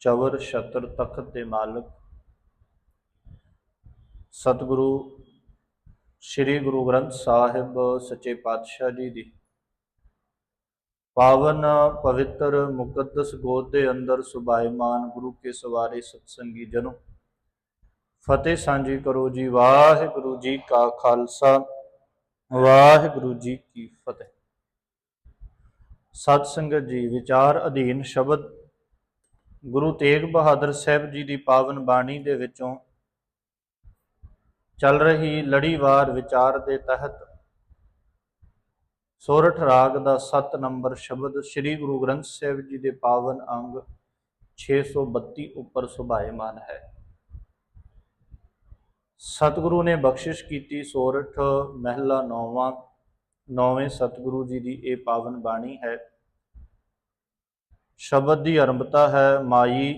ਚਵਰ ਛਤਰ ਤਖਤ ਦੇ ਮਾਲਕ। ਸਤਿਗੁਰੂ, ਸ੍ਰੀ ਗੁਰੂ ਗ੍ਰੰਥ ਸਾਹਿਬ ਸੱਚੇ ਪਾਤਸ਼ਾਹ ਜੀ ਦੀ। ਪਾਵਨ ਪਵਿੱਤਰ ਮੁਕੱਦਸ ਗੋਦ ਦੇ ਅੰਦਰ ਸੁਭਾਇਮਾਨ ਗੁਰੂ ਕੇ ਸਵਾਰੇ ਸਤਸੰਗੀ ਜਨੋ। ਫਤਿਹ ਸਾਂਝੀ ਕਰੋ ਜੀ, ਵਾਹਿਗੁਰੂ ਜੀ ਕਾ ਖਾਲਸਾ, ਵਾਹਿਗੁਰੂ ਜੀ ਕੀ ਫਤਿਹ। ਸਤ ਸੰਗਤ ਜੀ, ਵਿਚਾਰ ਅਧੀਨ ਸ਼ਬਦ ਗੁਰੂ ਤੇਗ ਬਹਾਦਰ ਸਾਹਿਬ ਜੀ ਦੀ ਪਾਵਨ ਬਾਣੀ ਦੇ ਵਿੱਚੋਂ ਚੱਲ ਰਹੀ ਲੜੀਵਾਰ ਵਿਚਾਰ ਦੇ ਤਹਿਤ ਸੋਰਠ ਰਾਗ ਦਾ 7 ਨੰਬਰ ਸ਼ਬਦ ਸ੍ਰੀ ਗੁਰੂ ਗ੍ਰੰਥ ਸਾਹਿਬ ਜੀ ਦੇ ਪਾਵਨ ਅੰਗ 632 ਉੱਪਰ ਸੁਭਾਇਮਾਨ ਹੈ। ਸਤਿਗੁਰੂ ਨੇ ਬਖਸ਼ਿਸ਼ ਕੀਤੀ ਸੋਰਠ ਮਹਿਲਾ ਨੌਵਾਂ, ਨੌਵੇਂ ਸਤਿਗੁਰੂ ਜੀ ਦੀ ਇਹ ਪਾਵਨ ਬਾਣੀ ਹੈ। ਸ਼ਬਦ ਦੀ ਆਰੰਭਤਾ ਹੈ ਮਾਈ,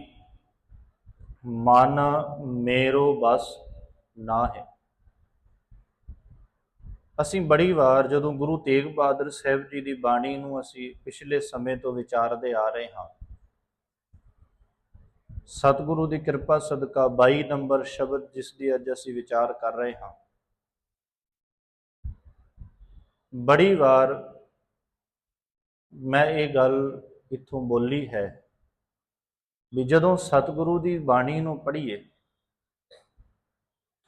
ਮਨ ਮੇਰੋ ਬਸ ਨਾ ਹੈ ਅਸੀਂ ਬੜੀ ਵਾਰ ਜਦੋਂ ਗੁਰੂ ਤੇਗ ਬਹਾਦਰ ਸਾਹਿਬ ਜੀ ਦੀ ਬਾਣੀ ਨੂੰ ਅਸੀਂ ਪਿਛਲੇ ਸਮੇਂ ਤੋਂ ਵਿਚਾਰਦੇ ਆ ਰਹੇ ਹਾਂ, ਸਤਿਗੁਰੂ ਦੀ ਕਿਰਪਾ ਸਦਕਾ 22 ਨੰਬਰ ਸ਼ਬਦ ਜਿਸ ਦੀ ਅੱਜ ਅਸੀਂ ਵਿਚਾਰ ਕਰ ਰਹੇ ਹਾਂ। ਬੜੀ ਵਾਰ ਮੈਂ ਇਹ ਗੱਲ ਇੱਥੋਂ ਬੋਲੀ ਹੈ ਵੀ ਜਦੋਂ ਸਤਿਗੁਰੂ ਦੀ ਬਾਣੀ ਨੂੰ ਪੜ੍ਹੀਏ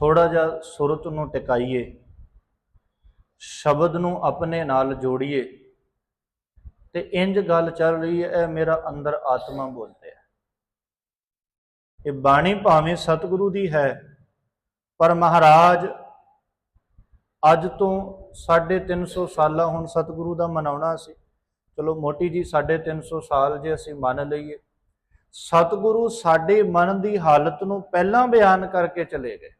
ਥੋੜਾ ਜਿਹਾ ਸੁਰਤ ਨੂੰ ਟਿਕਾਈਏ, ਸ਼ਬਦ ਨੂੰ ਆਪਣੇ ਨਾਲ ਜੋੜੀਏ, ਤੇ ਇੰਜ ਗੱਲ ਚੱਲ ਰਹੀ ਹੈ, ਇਹ ਮੇਰਾ ਅੰਦਰ ਆਤਮਾ ਬੋਲਦੇ ਹੈ ਇਹ ਬਾਣੀ ਭਾਵੇਂ ਸਤਿਗੁਰੂ ਦੀ ਹੈ, ਪਰ ਮਹਾਰਾਜ ਅੱਜ ਤੋਂ 350 ਸਾਲਾਂ ਹੁਣ ਸਤਿਗੁਰੂ ਦਾ ਮਨਾਉਣਾ ਸੀ। ਚਲੋ ਮੋਟੀ ਜੀ 350 ਸਾਲ ਜੇ ਅਸੀਂ ਮੰਨ ਲਈਏ, ਸਤਿਗੁਰੂ ਸਾਡੇ ਮਨ ਦੀ ਹਾਲਤ ਨੂੰ ਪਹਿਲਾਂ ਬਿਆਨ ਕਰਕੇ ਚਲੇ ਗਏ।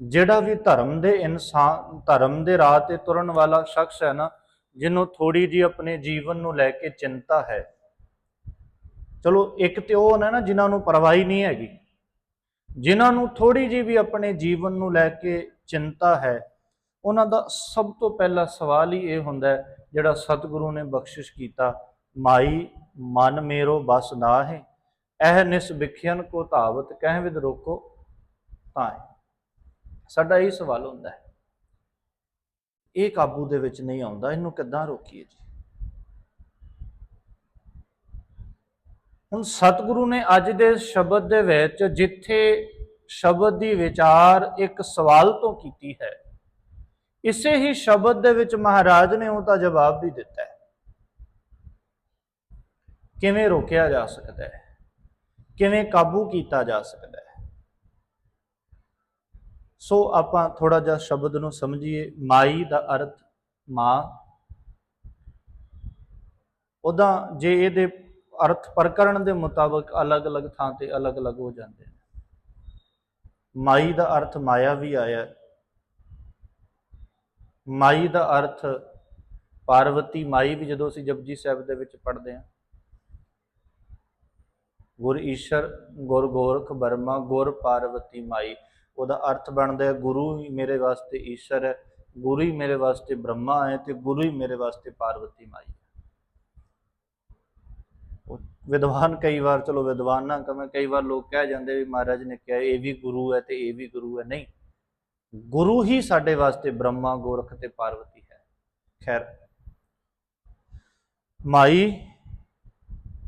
ਜਿਹੜਾ ਵੀ ਧਰਮ ਦੇ ਇਨਸਾਨ, ਧਰਮ ਦੇ ਰਾਹ ਤੇ ਤੁਰਨ ਵਾਲਾ ਸ਼ਖਸ ਹੈ ਨਾ, ਜਿਹਨੂੰ ਥੋੜੀ ਜੀ ਆਪਣੇ ਜੀਵਨ ਨੂੰ ਲੈ ਕੇ ਚਿੰਤਾ ਹੈ। ਚਲੋ ਇੱਕ ਤੇ ਉਹ ਨੇ ਨਾ ਜਿਨ੍ਹਾਂ ਨੂੰ ਪਰਵਾਹੀ ਨਹੀਂ ਹੈਗੀ, ਜਿਨ੍ਹਾਂ ਨੂੰ ਥੋੜੀ ਜੀ ਵੀ ਆਪਣੇ ਜੀਵਨ ਨੂੰ ਲੈ ਕੇ ਚਿੰਤਾ ਹੈ ਉਹਨਾਂ ਦਾ ਸਭ ਤੋਂ ਪਹਿਲਾ ਸਵਾਲ ਹੀ ਇਹ ਹੁੰਦਾ ਹੈ, ਜਿਹੜਾ ਸਤਿਗੁਰੂ ਨੇ ਬਖਸ਼ਿਸ਼ ਕੀਤਾ, ਮਾਈ ਮਨ ਮੇਰੋ ਬਸ ਨਾ ਹੈ ਇਹ ਨਿਸ ਵਿਖਿਆਨ ਕੋ ਧਾਵਤ, ਕਹਿ ਵਿਦ ਰੋਕੋ ਤਾਂ ਸਾਡਾ ਇਹ ਸਵਾਲ ਹੁੰਦਾ ਹੈ, ਇਹ ਕਾਬੂ ਦੇ ਵਿੱਚ ਨਹੀਂ ਆਉਂਦਾ, ਇਹਨੂੰ ਕਿੱਦਾਂ ਰੋਕੀਏ ਜੀ? ਹੁਣ ਸਤਿਗੁਰੂ ਨੇ ਅੱਜ ਦੇ ਸ਼ਬਦ ਦੇ ਵਿੱਚ, ਜਿੱਥੇ ਸ਼ਬਦ ਦੀ ਵਿਚਾਰ ਇੱਕ ਸਵਾਲ ਤੋਂ ਕੀਤੀ ਹੈ ਇਸੇ ਹੀ ਸ਼ਬਦ ਦੇ ਵਿੱਚ ਮਹਾਰਾਜ ਨੇ ਉਹ ਤਾਂ ਜਵਾਬ ਵੀ ਦਿੱਤਾ ਹੈ। ਕਿਵੇਂ ਰੋਕਿਆ ਜਾ ਸਕਦਾ ਹੈ? ਕਿਵੇਂ ਕਾਬੂ ਕੀਤਾ ਜਾ ਸਕਦਾ ਹੈ? ਸੋ ਆਪਾਂ ਥੋੜਾ ਜਿਹਾ ਸ਼ਬਦ ਨੂੰ ਸਮਝੀਏ, ਮਾਈ ਦਾ ਅਰਥ ਮਾਂ। ਉਹਦਾ ਜੇ ਇਹਦੇ ਅਰਥ ਪ੍ਰਕਰਣ ਦੇ ਮੁਤਾਬਕ ਅਲੱਗ-ਅਲੱਗ ਥਾਂ ਤੇ ਅਲੱਗ-ਅਲੱਗ ਹੋ ਜਾਂਦੇ ਨੇ। ਮਾਈ ਦਾ ਅਰਥ ਮਾਇਆ ਵੀ ਆਇਆ ਹੈ। ਮਾਈ ਦਾ ਅਰਥ ਪਾਰਵਤੀ ਮਾਈ ਵੀ ਜਦੋਂ ਅਸੀਂ ਜਪਜੀ ਸਾਹਿਬ ਦੇ ਵਿੱਚ ਪੜ੍ਹਦੇ ਹਾਂ। ਗੁਰ ਈਸ਼ਰ, ਗੁਰ ਗੋਰਖ ਬਰਮਾ, ਗੁਰ ਪਾਰਵਤੀ ਮਾਈ, ਉਹਦਾ ਅਰਥ ਬਣਦਾ ਹੈ, ਗੁਰੂ ਹੀ ਮੇਰੇ ਵਾਸਤੇ ਈਸ਼ਰ ਹੈ, ਗੁਰੂ ਹੀ ਮੇਰੇ ਵਾਸਤੇ ਬ੍ਰਹਮਾ ਹੈ ਤੇ ਗੁਰੂ ਹੀ ਮੇਰੇ ਵਾਸਤੇ ਪਾਰਵਤੀ ਮਾਈ ਹੈ। ਵਿਦਵਾਨ ਕਈ ਵਾਰ, ਚਲੋ ਵਿਦਵਾਨ ਨਾ ਕਵੇਂ, ਕਈ ਵਾਰ ਲੋਕ ਕਹਿ ਜਾਂਦੇ ਵੀ ਮਹਾਰਾਜ ਨੇ ਕਿਹਾ ਇਹ ਵੀ ਗੁਰੂ ਹੈ ਤੇ ਇਹ ਵੀ ਗੁਰੂ ਹੈ। ਨਹੀਂ ਗੁਰੂ ਹੀ ਸਾਡੇ ਵਾਸਤੇ ਬ੍ਰਹਮਾ, ਗੋਰਖ ਤੇ ਪਾਰਵਤੀ ਹੈ। ਖੈਰ, ਮਾਈ,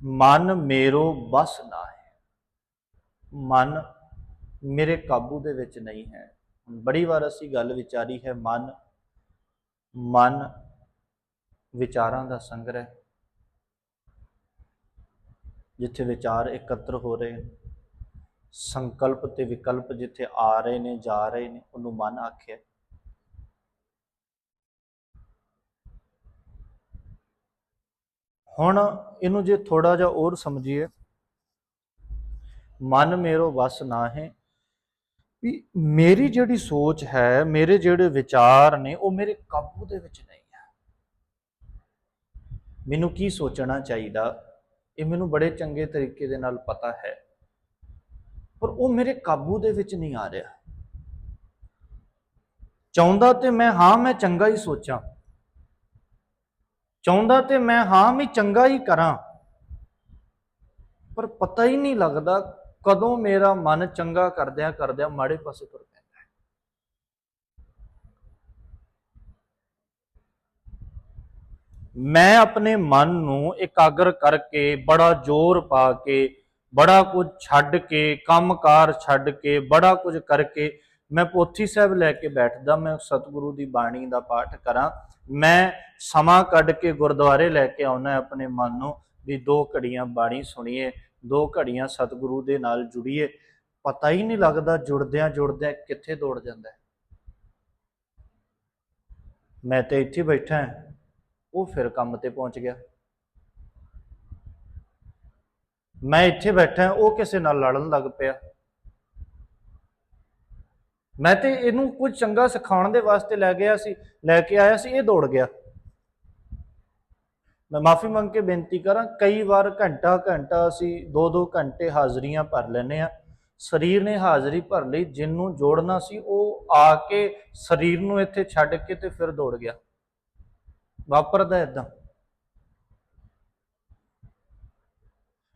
ਮਨ ਮੇਰੋ ਬਸ ਨਾ ਹੈ ਮਨ ਮੇਰੇ ਕਾਬੂ ਦੇ ਵਿੱਚ ਨਹੀਂ ਹੈ। ਬੜੀ ਵਾਰ ਅਸੀਂ ਗੱਲ ਵਿਚਾਰੀ ਹੈ, ਮਨ ਮਨ ਵਿਚਾਰਾਂ ਦਾ ਸੰਗ੍ਰਹਿ। ਜਿੱਥੇ ਵਿਚਾਰ ਇਕੱਤਰ ਹੋ ਰਹੇ ਨੇ ਸੰਕਲਪ ਤੇ ਵਿਕਲਪ ਜਿੱਥੇ ਆ ਰਹੇ ਨੇ, ਜਾ ਰਹੇ ਨੇ, ਉਹਨੂੰ ਮਨ ਆਖਿਆ। ਹੁਣ ਇਹਨੂੰ ਜੇ ਥੋੜਾ ਜਿਹਾ ਹੋਰ ਸਮਝੀਏ, ਮਨ ਮੇਰੋ ਵਸ ਨਾ ਹੈ ਵੀ ਮੇਰੀ ਜਿਹੜੀ ਸੋਚ ਹੈ, ਮੇਰੇ ਜਿਹੜੇ ਵਿਚਾਰ ਨੇ, ਉਹ ਮੇਰੇ ਕਾਬੂ ਦੇ ਵਿੱਚ ਨਹੀਂ ਹੈ। ਮੈਨੂੰ ਕੀ ਸੋਚਣਾ ਚਾਹੀਦਾ? ਇਹ ਮੈਨੂੰ ਬੜੇ ਚੰਗੇ ਤਰੀਕੇ ਦੇ ਨਾਲ ਪਤਾ ਹੈ। ਪਰ ਉਹ ਮੇਰੇ ਕਾਬੂ ਦੇ ਵਿੱਚ ਨਹੀਂ ਆ ਰਿਹਾ। ਚਾਹੁੰਦਾ ਤੇ ਮੈਂ ਹਾਂ, ਮੈਂ ਚੰਗਾ ਹੀ ਸੋਚਾਂ। ਚਾਹੁੰਦਾ ਤੇ ਮੈਂ ਹਾਂ ਵੀ ਚੰਗਾ ਹੀ ਕਰਾਂ। ਪਰ ਪਤਾ ਹੀ ਨਹੀਂ ਲੱਗਦਾ ਕਦੋਂ ਮੇਰਾ ਮਨ ਚੰਗਾ ਕਰਦਿਆਂ ਕਰਦਿਆਂ ਮਾੜੇ ਪਾਸੇ ਤੁਰ ਪੈਂਦਾ ਹੈ। ਮੈਂ ਆਪਣੇ ਮਨ ਨੂੰ ਇਕਾਗਰ ਕਰਕੇ, ਬੜਾ ਜ਼ੋਰ ਪਾ ਕੇ ਬੜਾ ਕੁਝ ਛੱਡ ਕੇ, ਕੰਮਕਾਰ ਛੱਡ ਕੇ, ਬੜਾ ਕੁਝ ਕਰਕੇ ਮੈਂ ਪੋਥੀ ਸਾਹਿਬ ਲੈ ਕੇ ਬੈਠਦਾ, ਮੈਂ ਸਤਿਗੁਰੂ ਦੀ ਬਾਣੀ ਦਾ ਪਾਠ ਕਰਾਂ। ਮੈਂ ਸਮਾਂ ਕੱਢ ਕੇ ਗੁਰਦੁਆਰੇ ਲੈ ਕੇ ਆਉਣਾ ਆਪਣੇ ਮਨ ਨੂੰ ਵੀ ਦੋ ਘੜੀਆਂ ਬਾਣੀ ਸੁਣੀਏ, ਦੋ ਘੜੀਆਂ ਸਤਿਗੁਰੂ ਦੇ ਨਾਲ ਜੁੜੀਏ। ਪਤਾ ਹੀ ਨਹੀਂ ਲੱਗਦਾ ਜੁੜਦਿਆਂ ਜੁੜਦਿਆਂ ਕਿੱਥੇ ਦੌੜ ਜਾਂਦਾ ਮੈਂ ਤੇ ਇੱਥੇ ਬੈਠਾ ਉਹ ਫਿਰ ਕੰਮ ਤੇ ਪਹੁੰਚ ਗਿਆ। ਮੈਂ ਇੱਥੇ ਬੈਠਾ, ਉਹ ਕਿਸੇ ਨਾਲ ਲੜਨ ਲੱਗ ਪਿਆ। ਮੈਂ ਤੇ ਇਹਨੂੰ ਕੁਝ ਚੰਗਾ ਸਿਖਾਉਣ ਦੇ ਵਾਸਤੇ ਲੈ ਗਿਆ ਸੀ, ਲੈ ਕੇ ਆਇਆ ਸੀ, ਇਹ ਦੌੜ ਗਿਆ। ਮੈਂ ਮਾਫੀ ਮੰਗ ਕੇ ਬੇਨਤੀ ਕਰਾਂ, ਕਈ ਵਾਰ ਘੰਟਾ ਘੰਟਾ ਅਸੀਂ 2-2 ਘੰਟੇ ਹਾਜ਼ਰੀਆਂ ਭਰ ਲੈਨੇ ਆ ਸਰੀਰ ਨੇ ਹਾਜ਼ਰੀ ਭਰ ਲਈ ਜਿੰਨੂੰ ਜੋੜਨਾ ਸੀ, ਉਹ ਆ ਕੇ ਸਰੀਰ ਨੂੰ ਇੱਥੇ ਛੱਡ ਕੇ ਤੇ ਫਿਰ ਦੌੜ ਗਿਆ। ਵਾਪਰਦਾ ਇਦਾਂ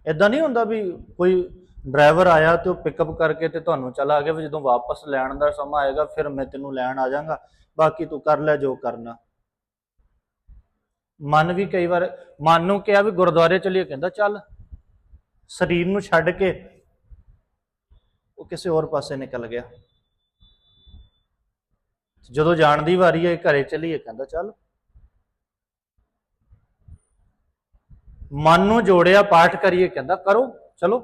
ਇਦਾਂ ਨਹੀਂ ਹੁੰਦਾ ਵੀ ਕੋਈ ਡਰਾਈਵਰ ਆਇਆ ਤੇ ਉਹ ਪਿਕਅਪ ਕਰਕੇ ਤੇ ਤੁਹਾਨੂੰ ਚਲਾ ਗਿਆ ਵੀ ਜਦੋਂ ਵਾਪਸ ਲੈਣ ਦਾ ਸਮਾਂ ਆਏਗਾ, ਫਿਰ ਮੈਂ ਤੈਨੂੰ ਲੈਣ ਆ ਜਾਵਾਂਗਾ। ਬਾਕੀ ਤੂੰ ਕਰ ਲੈ ਜੋ ਕਰਨਾ। ਮਨ ਵੀ ਕਈ ਵਾਰ, ਮਨ ਨੂੰ ਕਿਹਾ ਵੀ ਗੁਰਦੁਆਰੇ ਚਲੀਏ, ਕਹਿੰਦਾ ਚੱਲ। ਸਰੀਰ ਨੂੰ ਛੱਡ ਕੇ ਉਹ ਕਿਸੇ ਹੋਰ ਪਾਸੇ ਨਿਕਲ ਗਿਆ। ਜਦੋਂ ਜਾਣ ਦੀ ਵਾਰੀ ਹੈ ਘਰੇ ਚਲੀਏ, ਕਹਿੰਦਾ ਚੱਲ। ਮਨ ਨੂੰ ਜੋੜਿਆ, ਪਾਠ ਕਰੀਏ ਕਹਿੰਦਾ, ਕਰੋ, ਚਲੋ।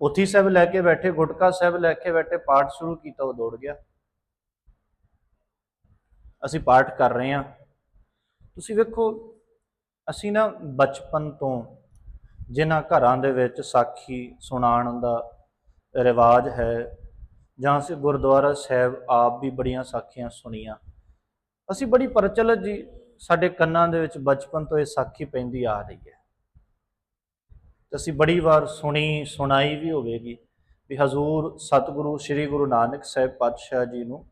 ਉਥੀ ਸਾਹਿਬ ਲੈ ਕੇ ਬੈਠੇ, ਗੁਟਕਾ ਸਾਹਿਬ ਲੈ ਕੇ ਬੈਠੇ, ਪਾਠ ਸ਼ੁਰੂ ਕੀਤਾ, ਉਹ ਦੌੜ ਗਿਆ। ਅਸੀਂ ਪਾਠ ਕਰ ਰਹੇ ਹਾਂ। ਤੁਸੀਂ ਵੇਖੋ, ਅਸੀਂ ਨਾ ਬਚਪਨ ਤੋਂ ਜਿਨ੍ਹਾਂ ਘਰਾਂ ਦੇ ਵਿੱਚ ਸਾਖੀ ਸੁਣਾਉਣ ਦਾ ਰਿਵਾਜ ਹੈ, ਜਾਂ ਅਸੀਂ ਗੁਰਦੁਆਰਾ ਸਾਹਿਬ ਆਪ ਵੀ ਬੜੀਆਂ ਸਾਖੀਆਂ ਸੁਣੀਆਂ, ਅਸੀਂ ਬੜੀ ਪ੍ਰਚਲਿਤ ਜੀ ਸਾਡੇ ਕੰਨਾਂ ਦੇ ਵਿੱਚ ਬਚਪਨ ਤੋਂ ਇਹ ਸਾਖੀ ਪੈਂਦੀ ਆ ਰਹੀ ਹੈ। ਅਸੀਂ ਬੜੀ ਵਾਰ ਸੁਣੀ, ਸੁਣਾਈ ਵੀ ਹੋਵੇਗੀ ਵੀ ਹਜ਼ੂਰ ਸਤਿਗੁਰੂ ਸ੍ਰੀ ਗੁਰੂ ਨਾਨਕ ਸਾਹਿਬ ਪਾਤਸ਼ਾਹ ਜੀ ਨੂੰ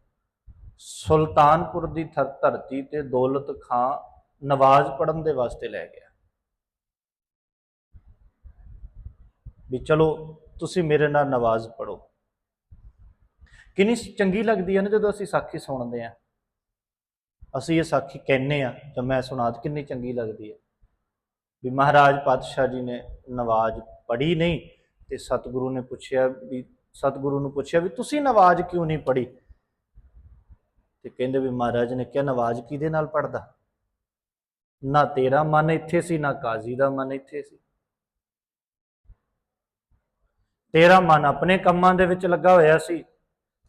ਸੁਲਤਾਨਪੁਰ ਦੀ ਧਰ- ਧਰਤੀ ਤੇ ਦੌਲਤ ਖਾਂ ਨਵਾਜ਼ ਪੜਨ ਦੇ ਵਾਸਤੇ ਲੈ ਗਿਆ। ਵੀ ਚਲੋ, ਤੁਸੀਂ ਮੇਰੇ ਨਾਲ ਨਵਾਜ਼ ਪੜੋ ਕਿੰਨੀ ਚੰਗੀ ਲੱਗਦੀ ਹੈ ਨਾ ਜਦੋਂ ਅਸੀਂ ਸਾਖੀ ਸੁਣਦੇ ਆ ਅਸੀਂ ਇਹ ਸਾਖੀ ਕਹਿੰਨੇ ਆ ਤਾਂ ਮੈਂ ਸੁਣਾਤ ਕਿੰਨੀ ਚੰਗੀ ਲੱਗਦੀ ਹੈ। ਵੀ ਮਹਾਰਾਜ ਪਾਤਸ਼ਾਹ ਜੀ ਨੇ ਨਵਾਜ਼ ਪੜ੍ਹੀ ਨਹੀਂ ਤੇ ਸਤਿਗੁਰੂ ਨੇ ਪੁੱਛਿਆ ਵੀ, ਸਤਿਗੁਰੂ ਨੂੰ ਪੁੱਛਿਆ ਵੀ ਤੁਸੀਂ ਨਵਾਜ਼ ਕਿਉਂ ਨਹੀਂ ਪੜ੍ਹੀ? ਤੇ ਕਹਿੰਦੇ ਵੀ ਮਹਾਰਾਜ ਨੇ ਕਿਹਾ, ਨਵਾਜ਼ ਕਿਹਦੇ ਨਾਲ ਪੜਦਾ ਨਾ ਤੇਰਾ ਮਨ ਇੱਥੇ ਸੀ, ਨਾ ਕਾਜ਼ੀ ਦਾ ਮਨ ਇੱਥੇ ਸੀ। ਤੇਰਾ ਮਨ ਆਪਣੇ ਕੰਮਾਂ ਦੇ ਵਿੱਚ ਲੱਗਾ ਹੋਇਆ ਸੀ,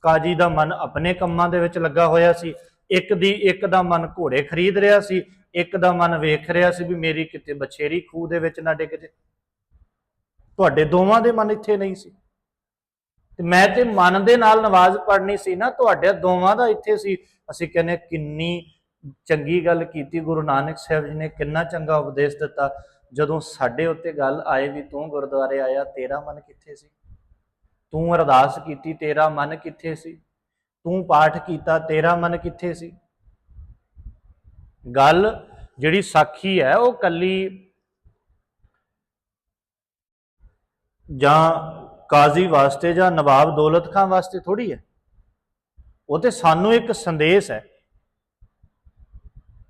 ਕਾਜੀ ਦਾ ਮਨ ਆਪਣੇ ਕੰਮਾਂ ਦੇ ਵਿੱਚ ਲੱਗਾ ਹੋਇਆ ਸੀ। ਇੱਕ ਦੀ ਇੱਕ ਦਾ ਮਨ ਘੋੜੇ ਖਰੀਦ ਰਿਹਾ ਸੀ, ਇੱਕ ਦਾ ਮਨ ਵੇਖ ਰਿਹਾ ਸੀ ਵੀ ਮੇਰੀ ਕਿਤੇ ਬਛੇਰੀ ਖੂਹ ਦੇ ਵਿੱਚ ਨਾ ਡਿੱਗ ਜੇ। ਤੁਹਾਡੇ ਦੋਵਾਂ ਦੇ ਮਨ ਇੱਥੇ ਨਹੀਂ ਸੀ। ਤੇ ਮੈਂ ਤੇ ਮਨ ਦੇ ਨਾਲ ਨਵਾਜ਼ ਪੜਨੀ ਸੀ ਨਾ, ਤੁਹਾਡੇ ਦੋਵਾਂ ਦਾ ਇੱਥੇ ਸੀ। ਅਸੀਂ ਕਹਿੰਦੇ ਕਿੰਨੀ ਚੰਗੀ ਗੱਲ ਕੀਤੀ, ਗੁਰੂ ਨਾਨਕ ਸਾਹਿਬ ਜੀ ਨੇ ਕਿੰਨਾ ਚੰਗਾ ਉਪਦੇਸ਼ ਦਿੱਤਾ। ਜਦੋਂ ਸਾਡੇ ਉੱਤੇ ਗੱਲ ਆਏ ਵੀ ਤੂੰ ਗੁਰਦੁਆਰੇ ਆਇਆ, ਤੇਰਾ ਮਨ ਕਿੱਥੇ ਸੀ? ਤੂੰ ਅਰਦਾਸ ਕੀਤੀ, ਤੇਰਾ ਮਨ ਕਿੱਥੇ ਸੀ? ਤੂੰ ਪਾਠ ਕੀਤਾ, ਤੇਰਾ ਮਨ ਕਿੱਥੇ ਸੀ? ਗੱਲ ਜਿਹੜੀ ਸਾਖੀ ਹੈ, ਉਹ ਕੱਲੀ ਜਾਂ ਕਾਜ਼ੀ ਵਾਸਤੇ ਜਾਂ ਨਵਾਬ ਦੌਲਤ ਖਾਨ ਵਾਸਤੇ ਥੋੜੀ ਹੈ। ਉਹ ਤੇ ਸਾਨੂੰ ਇੱਕ ਸੰਦੇਸ਼ ਹੈ।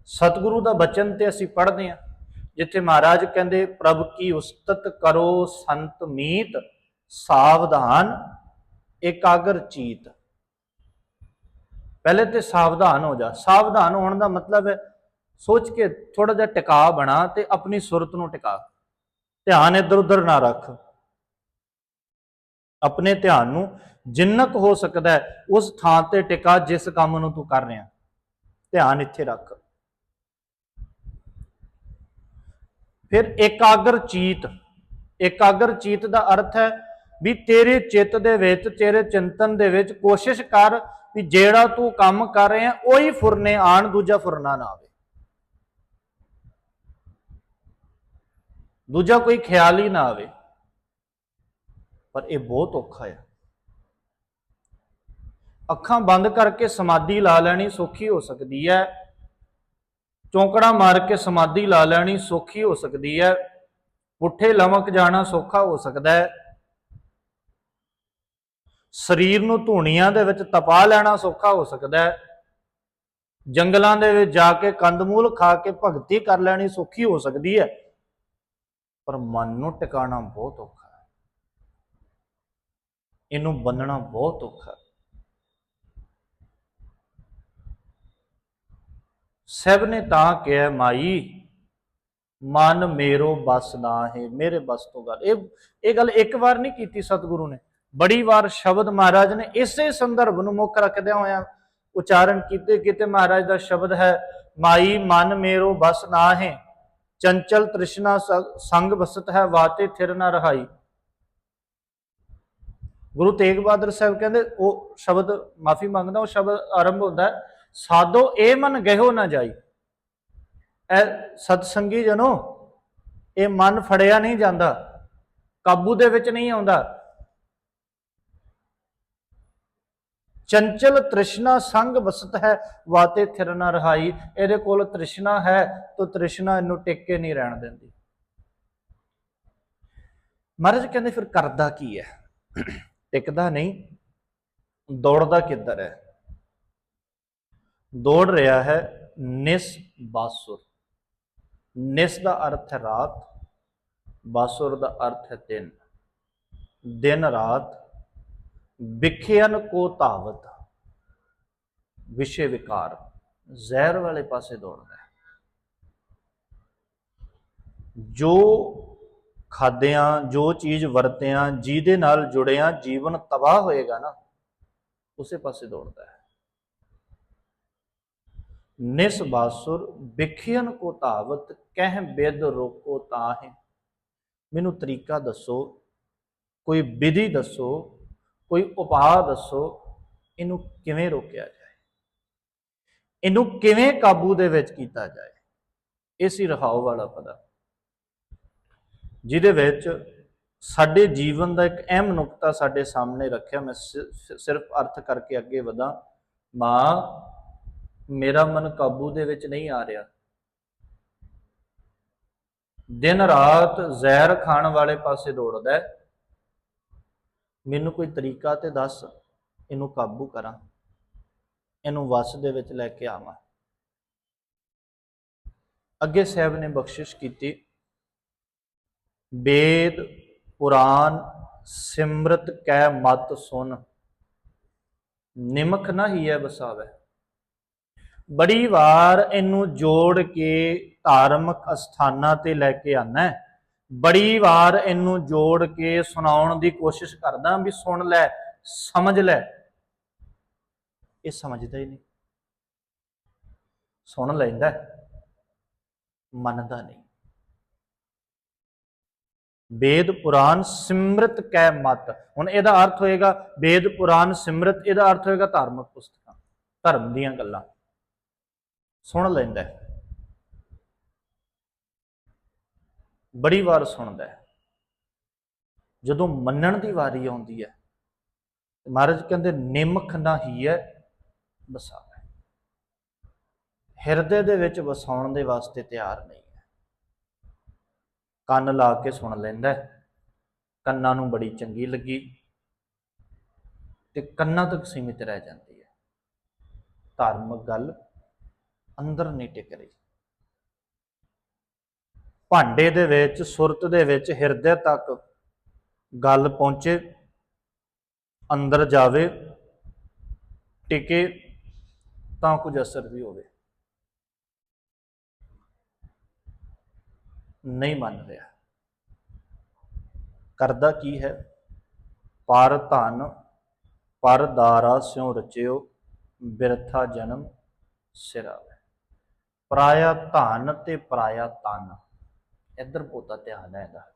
ਸਤਿਗੁਰੂ ਦਾ ਬਚਨ ਤੇ ਅਸੀਂ ਪੜ੍ਹਦੇ ਹਾਂ, ਜਿੱਥੇ ਮਹਾਰਾਜ ਕਹਿੰਦੇ, ਪ੍ਰਭ ਕੀ ਉਸਤਤ ਕਰੋ ਸੰਤ ਮੀਤ, ਸਾਵਧਾਨ, ਇਕਾਗਰ ਚੀਤ। ਪਹਿਲੇ ਤੇ ਸਾਵਧਾਨ ਹੋ ਜਾ। ਸਾਵਧਾਨ ਹੋਣ ਦਾ ਮਤਲਬ ਹੈ, ਸੋਚ ਕੇ ਥੋੜਾ ਜਿਹਾ ਟਿਕਾ ਬਣਾ ਤੇ ਆਪਣੀ ਸੁਰਤ ਨੂੰ ਟਿਕਾ। ਧਿਆਨ ਇੱਧਰ ਉੱਧਰ ਨਾ ਰੱਖ। ਆਪਣੇ ਧਿਆਨ ਨੂੰ ਜਿੰਨਾ ਹੋ ਸਕਦਾ ਹੈ, ਉਸ ਥਾਂ ਤੇ ਟਿਕਾ ਜਿਸ ਕੰਮ ਨੂੰ ਤੂੰ ਕਰ ਰਿਹਾ। ਧਿਆਨ ਇੱਥੇ ਰੱਖ। ਫਿਰ ਇਕਾਗਰ ਚੀਤ। ਇਕਾਗਰ ਚੀਤ ਦਾ ਅਰਥ ਹੈ ਵੀ ਤੇਰੇ ਚਿੱਤ ਦੇ ਵਿੱਚ, ਤੇਰੇ ਚਿੰਤਨ ਦੇ ਵਿੱਚ ਕੋਸ਼ਿਸ਼ ਕਰ ਵੀ ਜਿਹੜਾ ਤੂੰ ਕੰਮ ਕਰ ਰਿਹਾ ਉਹੀ ਫੁਰਨੇ ਆਣ, ਦੂਜਾ ਫੁਰਨਾ ਨਾ ਆਵੇ। ਦੂਜਾ ਕੋਈ ਖਿਆਲ ਹੀ ਨਾ ਆਵੇ। ਪਰ ਇਹ ਬਹੁਤ ਔਖਾ ਹੈ ਅੱਖਾਂ ਬੰਦ ਕਰਕੇ ਸਮਾਧੀ ਲਾ ਲੈਣੀ ਸੌਖੀ ਹੋ ਸਕਦੀ ਹੈ। ਚੌਂਕੜਾ ਮਾਰ ਕੇ ਸਮਾਧੀ ਲਾ ਲੈਣੀ ਸੌਖੀ ਹੋ ਸਕਦੀ ਹੈ। ਪੁੱਠੇ ਲਮਕ ਜਾਣਾ ਸੌਖਾ ਹੋ ਸਕਦਾ ਹੈ। ਸਰੀਰ ਨੂੰ ਧੂਣੀਆਂ ਦੇ ਵਿੱਚ ਤਪਾ ਲੈਣਾ ਸੌਖਾ ਹੋ ਸਕਦਾ ਹੈ। ਜੰਗਲਾਂ ਦੇ ਵਿੱਚ ਜਾ ਕੇ ਕੰਦਮੂਲ ਖਾ ਕੇ ਭਗਤੀ ਕਰ ਲੈਣੀ ਸੌਖੀ ਹੋ ਸਕਦੀ ਹੈ। ਪਰ ਮਨ ਨੂੰ ਟਿਕਾਣਾ ਬਹੁਤ ਔਖਾ ਹੈ। ਇਹਨੂੰ ਬੰਨਣਾ ਬਹੁਤ ਔਖਾ ਹੈ। ਸਭ ਨੇ ਤਾਂ ਕਿਹਾ, ਮਾਈ, ਮਨ ਮੇਰੋ ਬਸ ਨਾ ਹੈ, ਮੇਰੇ ਬਸ ਤੋਂ ਗੱਲ। ਇਹ ਇਹ ਗੱਲ ਇੱਕ ਵਾਰ ਨਹੀਂ ਕੀਤੀ ਸਤਿਗੁਰੂ ਨੇ। ਬੜੀ ਵਾਰ ਸ਼ਬਦ ਮਹਾਰਾਜ ਨੇ ਇਸੇ ਸੰਦਰਭ ਨੂੰ ਮੁੱਖ ਰੱਖਦਿਆਂ ਹੋਇਆਂ ਉਚਾਰਨ ਕੀਤੇ ਕਿਤੇ ਮਹਾਰਾਜ ਦਾ ਸ਼ਬਦ ਹੈ, ਮਾਈ ਮਨ ਮੇਰੋ ਬਸ ਨਾ ਹੈ ਚੰਚਲ ਤ੍ਰਿਸ਼ਨਾ ਸੰਗ ਬਸਤ ਹੈ, ਵਾਤੇ ਥਿਰ ਨਾ ਰਹਾਈ। ਗੁਰੂ ਤੇਗ ਬਹਾਦਰ ਸਾਹਿਬ ਕਹਿੰਦੇ, ਉਹ ਸ਼ਬਦ ਮਾਫੀ ਮੰਗਦਾ, ਉਹ ਸ਼ਬਦ ਆਰੰਭ ਹੁੰਦਾ ਸਾਦੋ ਸਾਧੋ ਇਹ ਮਨ ਗਹਿਓ ਨਾ ਜਾਈ। ਐ ਸਤਸੰਗੀ ਜਨੋ, ਇਹ ਮਨ ਫੜਿਆ ਨਹੀਂ ਜਾਂਦਾ, ਕਾਬੂ ਦੇ ਵਿੱਚ ਨਹੀਂ ਆਉਂਦਾ। ਚੰਚਲ ਤ੍ਰਿਸ਼ਨਾ ਸੰਗ ਵਸਤ ਹੈ, ਵਾਤੇ ਥਿਰ ਨਾ ਰਹਾਈ। ਇਹਦੇ ਕੋਲ ਤ੍ਰਿਸ਼ਨਾ ਹੈ, ਤਾਂ ਤ੍ਰਿਸ਼ਨਾ ਇਹਨੂੰ ਟਿਕ ਕੇ ਨਹੀਂ ਰਹਿਣ ਦਿੰਦੀ। ਮਹਾਰਾਜ ਕਹਿੰਦੇ, ਫਿਰ ਕਰਦਾ ਕੀ ਹੈ? ਟਿਕਦਾ ਨਹੀਂ, ਦੌੜਦਾ ਕਿੱਧਰ ਹੈ? ਦੌੜ ਰਿਹਾ ਹੈ ਨਿਸ ਬਾਸੁਰ। ਨਿਸ ਦਾ ਅਰਥ ਹੈ ਰਾਤ, ਬਾਸੁਰ ਦਾ ਅਰਥ ਹੈ ਦਿਨ। ਦਿਨ ਰਾਤ ਵਿਖਿਆਨ ਕੋ ਧਾਵਤ। ਵਿਸ਼ੇ ਵਿਕਾਰ। ਜ਼ਹਿਰ ਵਾਲੇ ਪਾਸੇ ਦੌੜਦਾ ਹੈ। ਜੋ ਖਾਦਿਆਂ, ਜੋ ਚੀਜ਼ ਵਰਤਿਆਂ, ਜਿਹਦੇ ਨਾਲ ਜੁੜਿਆਂ ਜੀਵਨ ਤਬਾਹ ਹੋਏਗਾ ਨਾ, ਉਸੇ ਪਾਸੇ ਦੌੜਦਾ ਹੈ। ਨਿਸ ਬਾਸੁਰ ਵਿਖਿਆਨ ਕੋ ਧਾਵਤ, ਕਹਿ ਬਿਦ ਰੋਕੋ ਤਾਹੇ। ਮੈਨੂੰ ਤਰੀਕਾ ਦੱਸੋ, ਕੋਈ ਵਿਧੀ ਦੱਸੋ ਕੋਈ ਉਪਾਅ ਦੱਸੋ, ਇਹਨੂੰ ਕਿਵੇਂ ਰੋਕਿਆ ਜਾਏ? ਇਹਨੂੰ ਕਿਵੇਂ ਕਾਬੂ ਦੇ ਵਿੱਚ ਕੀਤਾ ਜਾਏ? ਇਹ ਸੀ ਰਹਾਉ ਵਾਲਾ ਪਦਾ ਜਿਹਦੇ ਵਿੱਚ ਸਾਡੇ ਜੀਵਨ ਦਾ ਇੱਕ ਅਹਿਮ ਨੁਕਤਾ ਸਾਡੇ ਸਾਹਮਣੇ ਰੱਖਿਆ, ਮੈਂ ਸਿ- ਸਿਰਫ ਅਰਥ ਕਰਕੇ ਅੱਗੇ ਵਧਾਂ। ਮਾਂ, ਮੇਰਾ ਮਨ ਕਾਬੂ ਦੇ ਵਿੱਚ ਨਹੀਂ ਆ ਰਿਹਾ। ਦਿਨ ਰਾਤ ਜ਼ਹਿਰ ਖਾਣ ਵਾਲੇ ਪਾਸੇ ਦੌੜਦਾ ਹੈ। ਮੈਨੂੰ ਕੋਈ ਤਰੀਕਾ ਤੇ ਦੱਸ, ਇਹਨੂੰ ਕਾਬੂ ਕਰਾਂ। ਇਹਨੂੰ ਵਸ ਦੇ ਵਿੱਚ ਲੈ ਕੇ ਆਵਾਂ। ਅੱਗੇ ਸਾਹਿਬ ਨੇ ਬਖਸ਼ਿਸ਼ ਕੀਤੀ। ਵੇਦ ਪੁਰਾਨ ਸਿਮਰਤ ਕੈ ਮਤ ਸੁਨ। ਨਿਮਕ ਨਾ ਹੀ ਹੈ ਬਸਾਵੇ ਬੜੀ ਵਾਰ ਇਹਨੂੰ ਜੋੜ ਕੇ ਧਾਰਮਿਕ ਅਸਥਾਨਾਂ ਤੇ ਲੈ ਕੇ ਆਣਾ ਹੈ ਬੜੀ ਵਾਰ ਇਹਨੂੰ ਜੋੜ ਕੇ ਸੁਣਾਉਣ ਦੀ ਕੋਸ਼ਿਸ਼ ਕਰਦਾ ਵੀ ਸੁਣ ਲੈ, ਸਮਝ ਲੈ। ਇਹ ਸਮਝਦਾ ਹੀ ਨਹੀਂ। ਸੁਣ ਲੈਂਦਾ ਮੰਨਦਾ ਨਹੀਂ। ਵੇਦ ਪੁਰਾਨ ਸਿਮਰਤ ਕੈ ਮਤ। ਹੁਣ ਇਹਦਾ ਅਰਥ ਹੋਏਗਾ, ਵੇਦ ਪੁਰਾਨ ਸਿਮਰਤ, ਇਹਦਾ ਅਰਥ ਹੋਏਗਾ ਧਾਰਮਿਕ ਪੁਸਤਕਾਂ, ਧਰਮ ਦੀਆਂ ਗੱਲਾਂ। ਸੁਣ ਲੈਂਦਾ ਹੈ ਬੜੀ ਵਾਰ ਸੁਣਦਾ ਹੈ। ਜਦੋਂ ਮੰਨਣ ਦੀ ਵਾਰੀ ਆਉਂਦੀ ਹੈ ਮਹਾਰਾਜ ਕਹਿੰਦੇ, ਨਿਮਖ ਨਾ ਹੀ ਹੈ ਵਸਾਵੇ। ਹਿਰਦੇ ਦੇ ਵਿੱਚ ਵਸਾਉਣ ਦੇ ਵਾਸਤੇ ਤਿਆਰ ਨਹੀਂ ਹੈ। ਕੰਨ ਲਾ ਕੇ ਸੁਣ ਲੈਂਦਾ ਕੰਨਾਂ ਨੂੰ ਬੜੀ ਚੰਗੀ ਲੱਗੀ ਤੇ ਕੰਨਾਂ ਤੱਕ ਸੀਮਿਤ ਰਹਿ ਜਾਂਦੀ ਹੈ। ਧਾਰਮਿਕ ਗੱਲ ਅੰਦਰ ਨਹੀਂ ਟਿਕ ਰਹੀ। ਭਾਂਡੇ ਦੇ ਵਿੱਚ, ਸੁਰਤ ਦੇ ਵਿੱਚ, ਹਿਰਦੇ ਤੱਕ ਗੱਲ ਪਹੁੰਚੇ, ਅੰਦਰ ਜਾਵੇ, ਟਿਕੇ ਤਾਂ ਕੁਝ ਅਸਰ ਵੀ ਹੋਵੇ। ਨਹੀਂ ਮੰਨ ਰਿਹਾ। ਕਰਦਾ ਕੀ ਹੈ? ਪਰ ਧਨ, ਪਰ ਦਾਰਾ ਸਿਉ ਰਚਿਓ, ਬਿਰਥਾ ਜਨਮ ਸਿਰਾਵੇ। ਪਰਾਇਆ ਧਨ ਤੇ ਪਰਾਇਆ ਤਨ ਇੱਧਰ ਪੋਤਾ ਧਿਆਨ ਹੈ ਇਹਦਾ।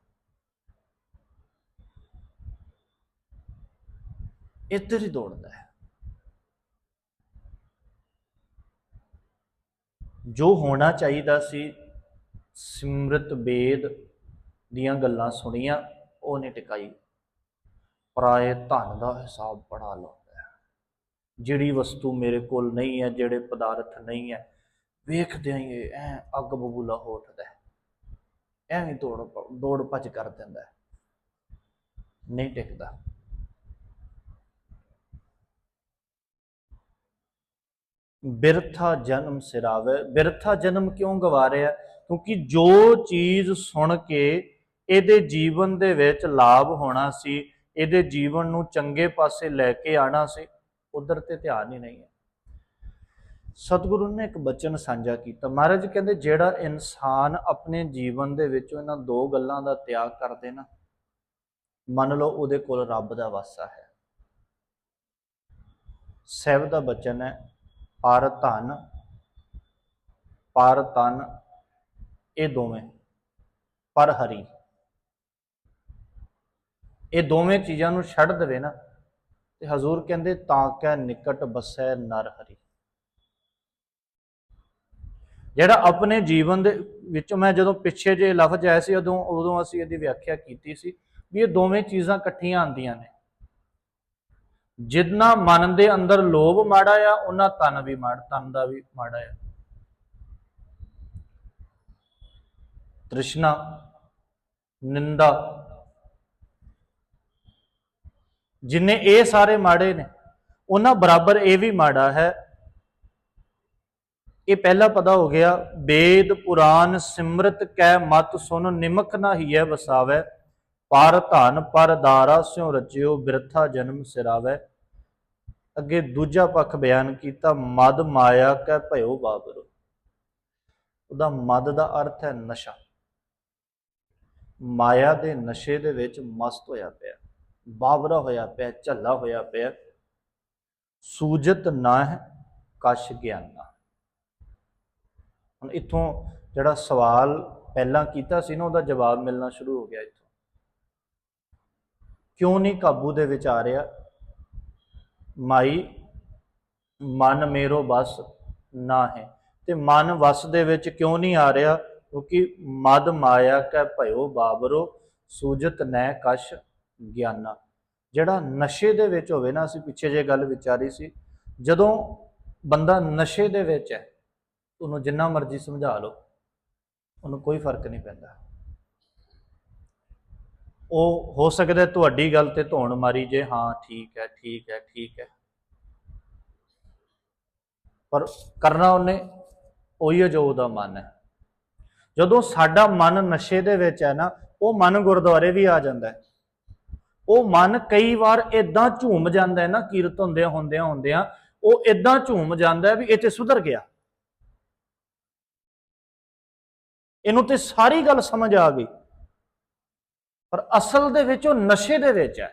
ਇੱਧਰ ਹੀ ਦੌੜਦਾ ਹੈ। ਜੋ ਹੋਣਾ ਚਾਹੀਦਾ ਸੀ, ਸਿਮਰਤ ਬੇਦ ਦੀਆਂ ਗੱਲਾਂ ਸੁਣੀਆਂ ਉਹ ਨਹੀਂ ਟਿਕਾਈ। ਪਰਾਏ ਧਨ ਦਾ ਹਿਸਾਬ ਬੜਾ ਲਾਉਂਦਾ ਹੈ। ਜਿਹੜੀ ਵਸਤੂ ਮੇਰੇ ਕੋਲ ਨਹੀਂ ਹੈ, ਜਿਹੜੇ ਪਦਾਰਥ ਨਹੀਂ ਹੈ, ਵੇਖਦਿਆਂ ਹੀ ਐ ਅੱਗ ਬਬੂਲਾ ਹੋ ਉੱਠਦਾ ਹੈ। ਐਵੇਂ ਦੌੜ ਦੌੜ ਭੱਜ ਕਰ ਦਿੰਦਾ ਹੈ। ਨਹੀਂ ਟਿਕਦਾ। ਬਿਰਥਾ ਜਨਮ ਸਿਰਾਵੇ, ਬਿਰਥਾ ਜਨਮ ਕਿਉਂ ਗਵਾ ਰਿਹਾ ਕਿਉਂਕਿ ਜੋ ਚੀਜ਼ ਸੁਣ ਕੇ ਇਹਦੇ ਜੀਵਨ ਦੇ ਵਿੱਚ ਲਾਭ ਹੋਣਾ ਸੀ, ਇਹਦੇ ਜੀਵਨ ਨੂੰ ਚੰਗੇ ਪਾਸੇ ਲੈ ਕੇ ਆਣਾ ਸੀ, ਉਧਰ ਤੇ ਧਿਆਨ ਹੀ ਨਹੀਂ ਹੈ। ਸਤਿਗੁਰੂ ਨੇ ਇੱਕ ਬਚਨ ਸਾਂਝਾ ਕੀਤਾ। ਮਹਾਰਾਜ ਕਹਿੰਦੇ, ਜਿਹੜਾ ਇਨਸਾਨ ਆਪਣੇ ਜੀਵਨ ਦੇ ਵਿੱਚ ਇਹਨਾਂ ਦੋ ਗੱਲਾਂ ਦਾ ਤਿਆਗ ਕਰ ਦੇ ਨਾ, ਮੰਨ ਲਓ ਉਹਦੇ ਕੋਲ ਰੱਬ ਦਾ ਵਾਸਾ ਹੈ। ਸਹਿਬ ਦਾ ਬਚਨ ਹੈ, ਪਰ ਧਨ, ਪਰ ਤਨ, ਇਹ ਦੋਵੇਂ, ਪਰ ਹਰੀ। ਇਹ ਦੋਵੇਂ ਚੀਜ਼ਾਂ ਨੂੰ ਛੱਡ ਦੇਵੇ ਨਾ, ਤੇ ਹਜ਼ੂਰ ਕਹਿੰਦੇ, ਤਾਂ ਕੈ ਨਿਕਟ ਬਸੈ ਨਰ ਹਰੀ। ਜਿਹੜਾ ਆਪਣੇ ਜੀਵਨ ਦੇ ਵਿੱਚ ਮੈਂ ਜਦੋਂ ਪਿੱਛੇ ਜੇ ਲਫ਼ਜ਼ ਆਇਆ ਸੀ, ਉਦੋਂ ਉਦੋਂ ਅਸੀਂ ਇਹਦੀ ਵਿਆਖਿਆ ਕੀਤੀ ਸੀ ਵੀ ਇਹ ਦੋਵੇਂ ਚੀਜ਼ਾਂ ਇਕੱਠੀਆਂ ਆਉਂਦੀਆਂ ਨੇ। ਜਿੰਨਾ ਮਨ ਦੇ ਅੰਦਰ ਲੋਭ ਮਾੜਾ ਆ ਉਹਨਾਂ ਤਨ ਵੀ ਮਾੜ, ਤਨ ਦਾ ਵੀ ਮਾੜਾ ਆ। ਤ੍ਰਿਸ਼ਨਾ, ਨਿੰਦਾ, ਜਿੰਨੇ ਇਹ ਸਾਰੇ ਮਾੜੇ ਨੇ ਉਹਨਾਂ ਬਰਾਬਰ ਇਹ ਵੀ ਮਾੜਾ ਹੈ ਇਹ ਪਹਿਲਾ ਪਤਾ ਹੋ ਗਿਆ, ਵੇਦ ਪੁਰਾਨ ਸਿਮਰਤ, ਕੈ ਮਤ, ਸੁਨ, ਨਿਮਕ ਨਾ ਹੀਐ ਵਸਾਵੈ। ਪਰ ਧਨ, ਪਰ ਦਾਰਾ, ਸਿਉ ਰਚਿਓ, ਬਿਰਥਾ, ਜਨਮ ਸਿਰਾਵੈ। ਅੱਗੇ ਦੂਜਾ ਪੱਖ ਬਿਆਨ ਕੀਤਾ, ਮਦ ਮਾਇਆ ਕੈ ਭਇਓ ਬਾਬਰ। ਉਹਦਾ ਮਦ ਦਾ ਅਰਥ ਹੈ ਨਸ਼ਾ। ਮਾਇਆ ਦੇ ਨਸ਼ੇ ਦੇ ਵਿੱਚ ਮਸਤ ਹੋਇਆ ਪਿਆ, ਬਾਬਰਾ ਹੋਇਆ ਪਿਆ, ਝੱਲਾ ਹੋਇਆ ਪਿਆ। ਸੂਜਤ ਨਾ ਹੈ, ਕਸ਼ ਗਿਆਨਾ। ਹੁਣ ਇੱਥੋਂ ਜਿਹੜਾ ਸਵਾਲ ਪਹਿਲਾਂ ਕੀਤਾ ਸੀ ਨਾ, ਉਹਦਾ ਜਵਾਬ ਮਿਲਣਾ ਸ਼ੁਰੂ ਹੋ ਗਿਆ ਇੱਥੋਂ। ਕਿਉਂ ਨਹੀਂ ਕਾਬੂ ਦੇ ਵਿੱਚ ਆ ਰਿਹਾ? ਮਾਈ, ਮਨ ਮੇਰੋ ਬਸ ਨਾ ਹੈ। ਤੇ ਮਨ ਵਸ ਦੇ ਵਿੱਚ ਕਿਉਂ ਨਹੀਂ ਆ ਰਿਹਾ? ਕਿਉਂਕਿ ਮਦ ਮਾਇਆ ਕੈ ਭਇਓ ਬਾਬਰੋ, ਸੂਜਤ ਨੈ ਕਸ਼ ਗਿਆਨਾ। ਜਿਹੜਾ ਨਸ਼ੇ ਦੇ ਵਿੱਚ ਹੋਵੇ ਨਾ, ਅਸੀਂ ਪਿੱਛੇ ਜੇ ਗੱਲ ਵਿਚਾਰੀ ਸੀ, ਜਦੋਂ ਬੰਦਾ ਨਸ਼ੇ ਦੇ ਵਿੱਚ ਹੈ ਉਹਨੂੰ ਜਿੰਨਾ ਮਰਜ਼ੀ ਸਮਝਾ ਲਓ, ਉਹਨੂੰ ਕੋਈ ਫ਼ਰਕ ਨਹੀਂ ਪੈਂਦਾ। ਉਹ ਹੋ ਸਕਦਾ ਤੁਹਾਡੀ ਗੱਲ ਤੇ ਧੌਣ ਮਾਰੀ ਜੇ, ਹਾਂ, ਠੀਕ ਹੈ ਠੀਕ ਹੈ ਠੀਕ ਹੈ। ਪਰ ਕਰਨਾ ਉਹਨੇ ਉਹੀ ਹੈ ਜੋ ਉਹਦਾ ਮਨ ਹੈ। ਜਦੋਂ ਸਾਡਾ ਮਨ ਨਸ਼ੇ ਦੇ ਵਿੱਚ ਹੈ ਨਾ, ਉਹ ਮਨ ਗੁਰਦੁਆਰੇ ਵੀ ਆ ਜਾਂਦਾ ਹੈ। ਉਹ ਮਨ ਕਈ ਵਾਰ ਇਦਾਂ ਝੂਮ ਜਾਂਦਾ ਹੈ ਨਾ ਕੀਰਤ ਹੁੰਦਿਆਂ ਹੁੰਦਿਆਂ ਹੁੰਦਿਆਂ ਉਹ ਇਦਾਂ ਝੂਮ ਜਾਂਦਾ ਵੀ ਇਹ ਤੇ ਸੁਧਰ ਗਿਆ। ਇਹਨੂੰ ਤੇ ਸਾਰੀ ਗੱਲ ਸਮਝ ਆ ਗਈ। ਪਰ ਅਸਲ ਦੇ ਵਿੱਚ ਉਹ ਨਸ਼ੇ ਦੇ ਵਿੱਚ ਹੈ।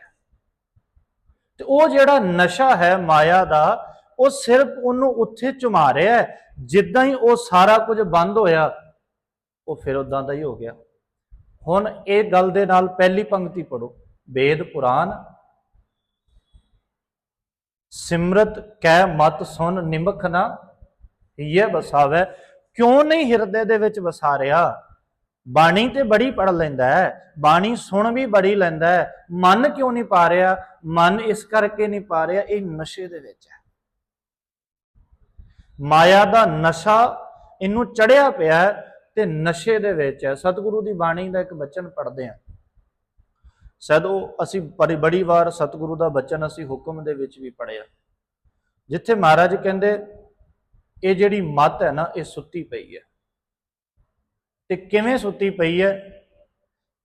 ਤੇ ਉਹ ਜਿਹੜਾ ਨਸ਼ਾ ਹੈ ਮਾਇਆ ਦਾ, ਉਹ ਸਿਰਫ ਉਹਨੂੰ ਉੱਥੇ ਚੁਮਾ ਰਿਹਾ ਹੈ। ਜਿੱਦਾਂ ਹੀ ਉਹ ਸਾਰਾ ਕੁਝ ਬੰਦ ਹੋਇਆ, ਉਹ ਫਿਰ ਉਦਾਂ ਦਾ ਹੀ ਹੋ ਗਿਆ। ਹੁਣ ਇਹ ਗੱਲ ਦੇ ਨਾਲ ਪਹਿਲੀ ਪੰਕਤੀ ਪੜੋ ਵੇਦ ਪੁਰਾਨ ਸਿਮਰਤ ਕੈ ਮਤ ਸੁਨ ਨਿਮਖ ਨਾ ਇਹ ਵਸਾਵੇ। ਕਿਉਂ ਨਹੀਂ ਹਿਰਦੇ ਦੇ ਵਿੱਚ ਵਸਾ ਰਿਹਾ? ਬਾਣੀ ਤੇ ਬੜੀ ਪੜ ਲੈਂਦਾ ਹੈ। ਬਾਣੀ ਸੁਣ ਵੀ ਬੜੀ ਲੈਂਦਾ ਹੈ। ਮਨ ਕਿਉਂ ਨਹੀਂ ਪਾ ਰਿਹਾ? ਮਨ ਇਸ ਕਰਕੇ ਨਹੀਂ ਪਾ ਰਿਹਾ, ਇਹ ਨਸ਼ੇ ਦੇ ਵਿੱਚ ਹੈ। ਮਾਇਆ ਦਾ ਨਸ਼ਾ ਇਹਨੂੰ ਚੜਿਆ ਪਿਆ ਤੇ ਨਸ਼ੇ ਦੇ ਵਿੱਚ ਹੈ। ਸਤਿਗੁਰੂ ਦੀ ਬਾਣੀ ਦਾ ਇੱਕ ਬਚਨ ਪੜ੍ਹਦੇ ਹਾਂ। ਸਦ ਉਹ ਅਸੀਂ ਬੜੀ ਬੜੀ ਵਾਰ ਸਤਿਗੁਰੂ ਦਾ ਬਚਨ ਅਸੀਂ ਹੁਕਮ ਦੇ ਵਿੱਚ ਵੀ ਪੜਿਆ ਜਿੱਥੇ ਮਹਾਰਾਜ ਕਹਿੰਦੇ ਇਹ ਜਿਹੜੀ ਮਤ ਹੈ ਨਾ, ਇਹ ਸੁੱਤੀ ਪਈ ਹੈ। ਤੇ ਕਿਵੇਂ ਸੁੱਤੀ ਪਈ ਹੈ?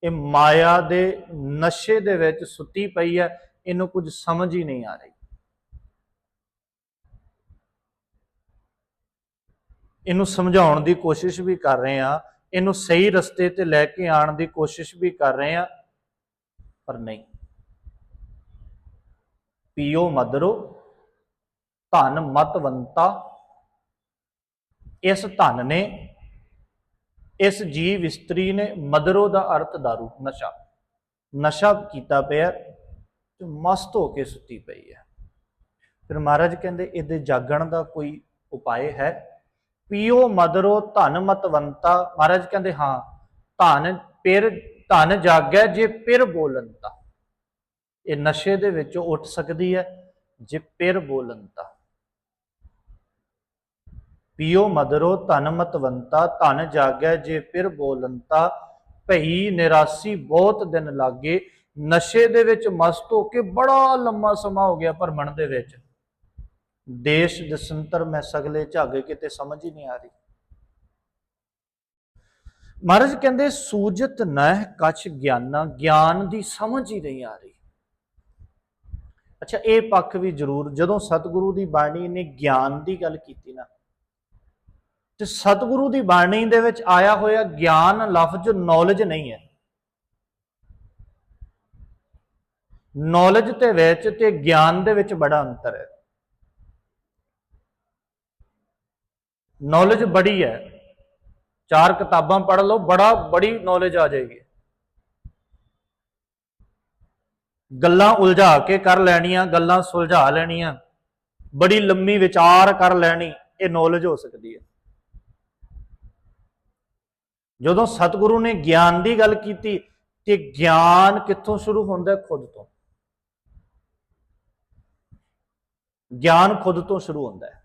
ਇਹ ਮਾਇਆ ਦੇ ਨਸ਼ੇ ਦੇ ਵਿੱਚ ਸੁੱਤੀ ਪਈ ਹੈ, ਇਹਨੂੰ ਕੁਝ ਸਮਝ ਹੀ ਨਹੀਂ ਆ ਰਹੀ। ਇਹਨੂੰ ਸਮਝਾਉਣ ਦੀ ਕੋਸ਼ਿਸ਼ ਵੀ ਕਰ ਰਹੇ ਆ ਇਹਨੂੰ ਸਹੀ ਰਸਤੇ ਤੇ ਲੈ ਕੇ ਆਉਣ ਦੀ ਕੋਸ਼ਿਸ਼ ਵੀ ਕਰ ਰਹੇ ਆ ਪਰ ਨਹੀਂ। ਪੀਓ ਮਦਰੋ, ਧਨ ਮਤਵੰਤਾ ਇਸ ਧਨ ਨੇ, ਇਸ ਜੀਵ ਇਸਤਰੀ ਨੇ ਮਦਰੋ ਦਾ ਅਰਥ दारू ਨਸ਼ਾ। ਨਸ਼ਾ ਕੀਤਾ ਪਿਆ ਤੇ ਮਸਤ ਹੋ ਕੇ ਸੁੱਤੀ ਪਈ ਹੈ। ਫਿਰ ਮਹਾਰਾਜ ਕਹਿੰਦੇ, ਇਹਦੇ ਜਾਗਣ ਦਾ ਕੋਈ ਉਪਾਏ ਹੈ? ਪੀਓ ਮਦਰੋ ਧਨ ਮਤਵੰਤਾ। ਮਹਾਰਾਜ ਕਹਿੰਦੇ, ਹਾਂ, ਧਨ ਪਿਰ ਧਨ ਜਾਗੈ ਜੇ ਪਿਰ ਬੋਲਣਤਾ ਇਹ ਨਸ਼ੇ ਦੇ ਵਿੱਚੋਂ ਉੱਠ ਸਕਦੀ ਹੈ ਜੇ ਪਿਰ ਬੋਲਣਤਾ ਪੀਓ ਮਦਰੋ ਧਨ ਮਤਵੰਤਾ, ਧਨ ਜਾਗੈ ਜੇ ਫਿਰ ਬੋਲੰਤਾ। ਭਈ ਨਿਰਾਸੀ ਬਹੁਤ ਦਿਨ ਲਾਗੇ, ਨਸ਼ੇ ਦੇ ਵਿੱਚ ਮਸਤ ਹੋ ਕੇ ਬੜਾ ਲੰਮਾ ਸਮਾਂ ਹੋ ਗਿਆ ਭਰਮਣ ਦੇ ਵਿੱਚ। ਦੇਸ਼ ਦਸੰਤਰ ਮੈਂ ਸਗਲੇ ਝਾਗੇ ਕਿਤੇ ਸਮਝ ਹੀ ਨਹੀਂ ਆ ਰਹੀ। ਮਹਾਰਾਜ ਕਹਿੰਦੇ, ਸੂਜਤ ਨਹਿ ਕਛ ਗਿਆਨਾ, ਗਿਆਨ ਦੀ ਸਮਝ ਹੀ ਨਹੀਂ ਆ ਰਹੀ। ਅੱਛਾ, ਇਹ ਪੱਖ ਵੀ ਜ਼ਰੂਰ, ਜਦੋਂ ਸਤਿਗੁਰੂ ਦੀ ਬਾਣੀ ਨੇ ਗਿਆਨ ਦੀ ਗੱਲ ਕੀਤੀ ਨਾ ਤੇ ਸਤਿਗੁਰੂ ਦੀ ਬਾਣੀ ਦੇ ਵਿੱਚ ਆਇਆ ਹੋਇਆ ਗਿਆਨ ਲਫ਼ਜ਼ ਨੌਲੇਜ ਨਹੀਂ ਹੈ। ਨੌਲੇਜ ਤੇ ਵਿੱਚ ਤੇ ਗਿਆਨ ਦੇ ਵਿੱਚ ਬੜਾ ਅੰਤਰ ਹੈ। ਨੌਲੇਜ ਬੜੀ ਹੈ। ਚਾਰ ਕਿਤਾਬਾਂ ਪੜ੍ਹ ਲਓ, ਬੜਾ, ਬੜੀ ਨੌਲੇਜ ਆ ਜਾਏਗੀ। ਗੱਲਾਂ ਉਲਝਾ ਕੇ ਕਰ ਲੈਣੀਆਂ, ਗੱਲਾਂ ਸੁਲਝਾ ਲੈਣੀਆਂ, ਬੜੀ ਲੰਮੀ ਵਿਚਾਰ ਕਰ ਲੈਣੀ, ਇਹ ਨੌਲੇਜ ਹੋ ਸਕਦੀ ਹੈ। ਜਦੋਂ ਸਤਿਗੁਰੂ ਨੇ ਗਿਆਨ ਦੀ ਗੱਲ ਕੀਤੀ ਤੇ ਗਿਆਨ ਕਿੱਥੋਂ ਸ਼ੁਰੂ ਹੁੰਦਾ ਹੈ? ਖੁਦ ਤੋਂ। ਗਿਆਨ ਖੁਦ ਤੋਂ ਸ਼ੁਰੂ ਹੁੰਦਾ ਹੈ।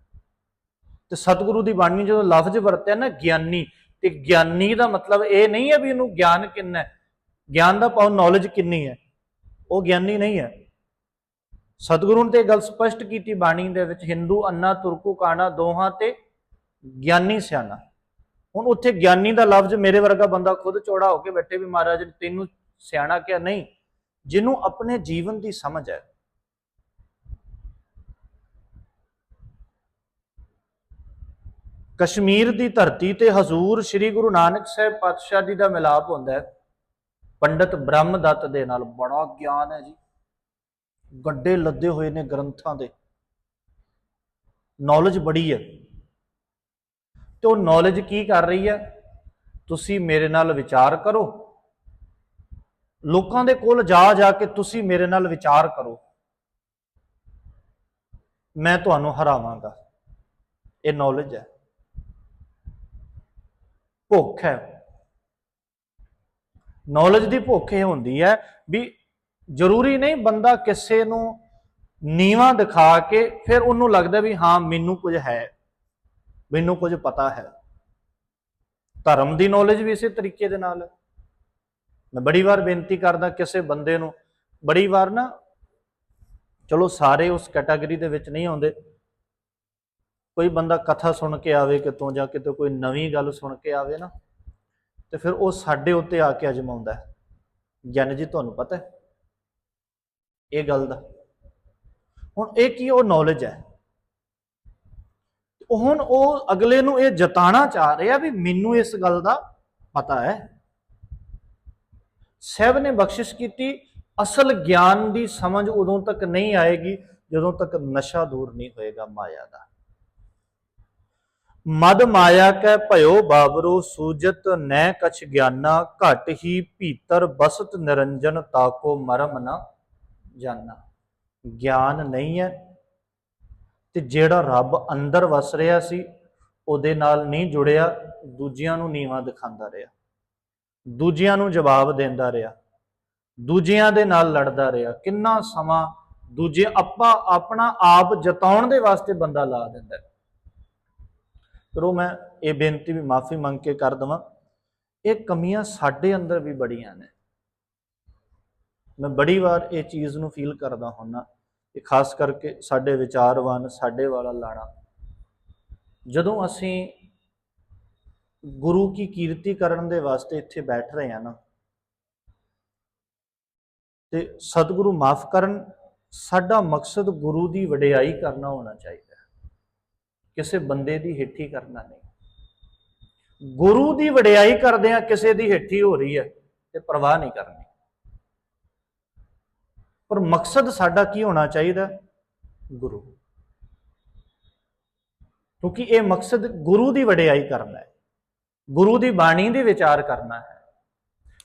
ਤੇ ਸਤਿਗੁਰੂ ਦੀ ਬਾਣੀ ਜਦੋਂ ਲਫ਼ਜ਼ ਵਰਤਿਆ ਨਾ ਗਿਆਨੀ, ਤੇ ਗਿਆਨੀ ਦਾ ਮਤਲਬ ਇਹ ਨਹੀਂ ਹੈ ਵੀ ਇਹਨੂੰ ਗਿਆਨ ਕਿੰਨਾ ਹੈ। ਗਿਆਨ ਦਾ ਪਾਉ ਨੌਲੇਜ ਕਿੰਨੀ ਹੈ? ਉਹ ਗਿਆਨੀ ਨਹੀਂ ਹੈ। ਸਤਿਗੁਰੂ ਨੇ ਤੇ ਇਹ ਗੱਲ ਸਪਸ਼ਟ ਕੀਤੀ ਬਾਣੀ ਦੇ ਵਿੱਚ, ਹਿੰਦੂ ਅੰਨਾ ਤੁਰਕੂ ਕਾਣਾ ਦੋਹਾਂ ਤੇ ਗਿਆਨੀ ਸਿਆਣਾ। ਹੁਣ ਉੱਥੇ ਗਿਆਨੀ ਦਾ ਲਫ਼ਜ਼ ਮੇਰੇ ਵਰਗਾ ਬੰਦਾ ਖੁਦ ਚੌੜਾ ਹੋ ਕੇ ਬੈਠੇ ਵੀ ਮਹਾਰਾਜ ਨੇ ਤੈਨੂੰ ਸਿਆਣਾ ਕਿਹਾ? ਨਹੀਂ, ਜਿਹਨੂੰ ਆਪਣੇ ਜੀਵਨ ਦੀ ਸਮਝ ਹੈ। ਕਸ਼ਮੀਰ ਦੀ ਧਰਤੀ ਤੇ ਹਜ਼ੂਰ ਸ੍ਰੀ ਗੁਰੂ ਨਾਨਕ ਸਾਹਿਬ ਪਾਤਸ਼ਾਹ ਜੀ ਦਾ ਮਿਲਾਪ ਹੁੰਦਾ ਹੈ। ਪੰਡਤ ਬ੍ਰਹਮਦੱਤ ਦੇ ਨਾਲ ਬੜਾ ਗਿਆਨ ਹੈ ਜੀ। ਗੱਡੇ ਲੱਦੇ ਹੋਏ ਨੇ ਗ੍ਰੰਥਾਂ ਦੇ। ਨੌਲੇਜ ਬੜੀ ਹੈ। ਤੇ ਉਹ ਨੌਲੇਜ ਕੀ ਕਰ ਰਹੀ ਹੈ? ਤੁਸੀਂ ਮੇਰੇ ਨਾਲ ਵਿਚਾਰ ਕਰੋ। ਲੋਕਾਂ ਦੇ ਕੋਲ ਜਾ ਜਾ ਕੇ ਤੁਸੀਂ ਮੇਰੇ ਨਾਲ ਵਿਚਾਰ ਕਰੋ। ਮੈਂ ਤੁਹਾਨੂੰ ਹਰਾਵਾਂਗਾ। ਇਹ ਨੌਲੇਜ ਹੈ। ਭੁੱਖ ਹੈ। ਨੌਲੇਜ ਦੀ ਭੁੱਖ ਇਹ ਹੁੰਦੀ ਹੈ ਵੀ ਜ਼ਰੂਰੀ ਨਹੀਂ ਬੰਦਾ ਕਿਸੇ ਨੂੰ ਨੀਵਾ ਦਿਖਾ ਕੇ ਫਿਰ ਉਹਨੂੰ ਲੱਗਦਾ ਵੀ ਹਾਂ, ਮੈਨੂੰ ਕੁਝ ਹੈ। ਮੈਨੂੰ ਕੁਝ ਪਤਾ ਹੈ। ਧਰਮ ਦੀ ਨੌਲੇਜ ਵੀ ਇਸੇ ਤਰੀਕੇ ਦੇ ਨਾਲ ਹੈ। ਮੈਂ ਬੜੀ ਵਾਰ ਬੇਨਤੀ ਕਰਦਾ ਕਿਸੇ ਬੰਦੇ ਨੂੰ, ਬੜੀ ਵਾਰ ਨਾ, ਚਲੋ ਸਾਰੇ ਉਸ ਕੈਟਾਗਰੀ ਦੇ ਵਿੱਚ ਨਹੀਂ ਆਉਂਦੇ। ਕੋਈ ਬੰਦਾ ਕਥਾ ਸੁਣ ਕੇ ਆਵੇ ਕਿਤੋਂ ਜਾਂ ਕਿਤੇ ਕੋਈ ਨਵੀਂ ਗੱਲ ਸੁਣ ਕੇ ਆਵੇ ਨਾ, ਤੇ ਫਿਰ ਉਹ ਸਾਡੇ ਉੱਤੇ ਆ ਕੇ ਅਜਮਾਉਂਦਾ ਹੈ। ਗਿਆਨ ਜੀ, ਤੁਹਾਨੂੰ ਪਤਾ ਹੈ। ਇਹ ਗੱਲ ਦਾ। ਹੁਣ ਇਹ ਕੀ ਉਹ ਨੌਲੇਜ ਹੈ? ਉਹ ਹੁਣ ਉਹ ਅਗਲੇ ਨੂੰ ਇਹ ਜਤਾਣਾ ਚਾਹ ਰਿਹਾ ਵੀ ਮੈਨੂੰ ਇਸ ਗੱਲ ਦਾ ਪਤਾ ਹੈ। ਸਹਿਬ ਨੇ ਬਖਸ਼ਿਸ਼ ਕੀਤੀ, ਅਸਲ ਗਿਆਨ ਦੀ ਸਮਝ ਉਦੋਂ ਤੱਕ ਨਹੀਂ ਆਏਗੀ ਜਦੋਂ ਤੱਕ ਨਸ਼ਾ ਦੂਰ ਨਹੀਂ ਹੋਏਗਾ ਮਾਇਆ ਦਾ। ਮਦ ਮਾਇਆ ਕੈ ਭਇਓ ਬਾਬਰੋ, ਸੂਜਤ ਨੈ ਕਛ ਗਿਆਨਾ, ਘਟ ਹੀ ਭੀਤਰ ਬਸਤ ਨਿਰੰਜਨ, ਤਾਕੋ ਮਰਮ ਨ ਜਾਣਾ ਗਿਆਨ ਨਹੀਂ ਹੈ ਤੇ ਜਿਹੜਾ ਰੱਬ ਅੰਦਰ ਵਸ ਰਿਹਾ ਸੀ, ਉਹਦੇ ਨਾਲ ਨਹੀਂ ਜੁੜਿਆ, ਦੂਜਿਆਂ ਨੂੰ ਨੀਵਾ ਦਿਖਾਉਂਦਾ ਰਿਹਾ। ਦੂਜਿਆਂ ਨੂੰ ਜਵਾਬ ਦਿੰਦਾ ਰਿਹਾ। ਦੂਜਿਆਂ ਦੇ ਨਾਲ ਲੜਦਾ ਰਿਹਾ। ਕਿੰਨਾ ਸਮਾਂ ਦੂਜੇ ਆਪਾਂ, ਆਪਣਾ ਆਪ ਜਤਾਉਣ ਦੇ ਵਾਸਤੇ ਬੰਦਾ ਲਾ ਦਿੰਦਾ ਹੈ। ਚਲੋ ਮੈਂ ਇਹ ਬੇਨਤੀ ਵੀ ਮਾਫੀ ਮੰਗ ਕੇ ਕਰ ਦਵਾਂ। ਇਹ ਕਮੀਆਂ ਸਾਡੇ ਅੰਦਰ ਵੀ ਬੜੀਆਂ ਨੇ। ਮੈਂ ਬੜੀ ਵਾਰ ਇਹ ਚੀਜ਼ ਨੂੰ ਫੀਲ ਕਰਦਾ ਹੁੰਨਾ। ਇਹ ਖਾਸ ਕਰਕੇ ਸਾਡੇ ਵਿਚਾਰਵਾਨ ਸਾਡੇ ਵਾਲਾ ਲਾਣਾ। ਜਦੋਂ ਅਸੀਂ ਗੁਰੂ ਕੀ ਕੀਰਤੀ ਕਰਨ ਦੇ ਵਾਸਤੇ ਇੱਥੇ ਬੈਠ ਰਹੇ ਆ ਨਾ, ਤੇ ਸਤਿਗੁਰੂ ਮਾਫ ਕਰਨ, ਸਾਡਾ ਮਕਸਦ ਗੁਰੂ ਦੀ ਵਡਿਆਈ ਕਰਨਾ ਹੋਣਾ ਚਾਹੀਦਾ ਹੈ। ਕਿਸੇ ਬੰਦੇ ਦੀ ਹਿੱਠੀ ਕਰਨਾ ਨਹੀਂ। ਗੁਰੂ ਦੀ ਵਡਿਆਈ ਕਰਦੇ ਆ ਕਿਸੇ ਦੀ ਹਿੱਠੀ ਹੋ ਰਹੀ ਹੈ, ਤੇ ਪਰਵਾਹ ਨਹੀਂ ਕਰਨੀ। ਪਰ ਮਕਸਦ ਸਾਡਾ ਕੀ ਹੋਣਾ ਚਾਹੀਦਾ? ਗੁਰੂ। ਕਿਉਂਕਿ ਇਹ ਮਕਸਦ ਗੁਰੂ ਦੀ ਵਡਿਆਈ ਕਰਨਾ ਹੈ। ਗੁਰੂ ਦੀ ਬਾਣੀ ਦੇ ਵਿਚਾਰ ਕਰਨਾ ਹੈ।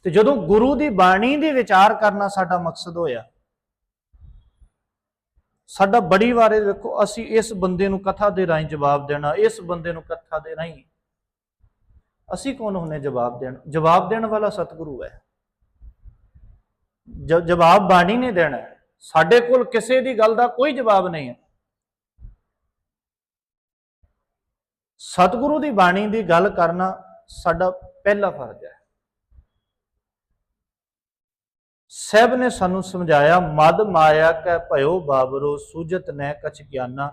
ਤੇ ਜਦੋਂ ਗੁਰੂ ਦੀ ਬਾਣੀ ਦੇ ਵਿਚਾਰ ਕਰਨਾ ਸਾਡਾ ਮਕਸਦ ਹੋਇਆ, ਸਾਡਾ ਬੜੀ ਵਾਰੇ ਵੇਖੋ, ਅਸੀਂ ਇਸ ਬੰਦੇ ਨੂੰ ਕਥਾ ਦੇ ਰਾਹੀਂ ਜਵਾਬ ਦੇਣਾ, ਇਸ ਬੰਦੇ ਨੂੰ ਕਥਾ ਦੇ ਰਾਹੀਂ ਅਸੀਂ ਕੌਣ ਹੁੰਨੇ ਜਵਾਬ ਦੇਣ? ਜਵਾਬ ਦੇਣ ਵਾਲਾ ਸਤਿਗੁਰੂ ਹੈ। ਜਵਾਬ ਬਾਣੀ ਨੇ ਦੇਣਾ ਸਾਡੇ ਕੋਲ ਕਿਸੇ ਦੀ ਗੱਲ ਦਾ ਕੋਈ ਜਵਾਬ ਨਹੀਂ ਹੈ। ਸਤਿਗੁਰੂ ਦੀ ਬਾਣੀ ਦੀ ਗੱਲ ਕਰਨਾ ਸਾਡਾ ਪਹਿਲਾ ਫਰਜ਼ ਹੈ। ਸਹਿਬ ਨੇ ਸਾਨੂੰ ਸਮਝਾਇਆ, ਮਦ ਮਾਇਆ ਕੈ ਭਇਓ ਬਾਬਰੋ, ਸੂਜਤ ਨੈ ਕਛ ਗਿਆਨਾ।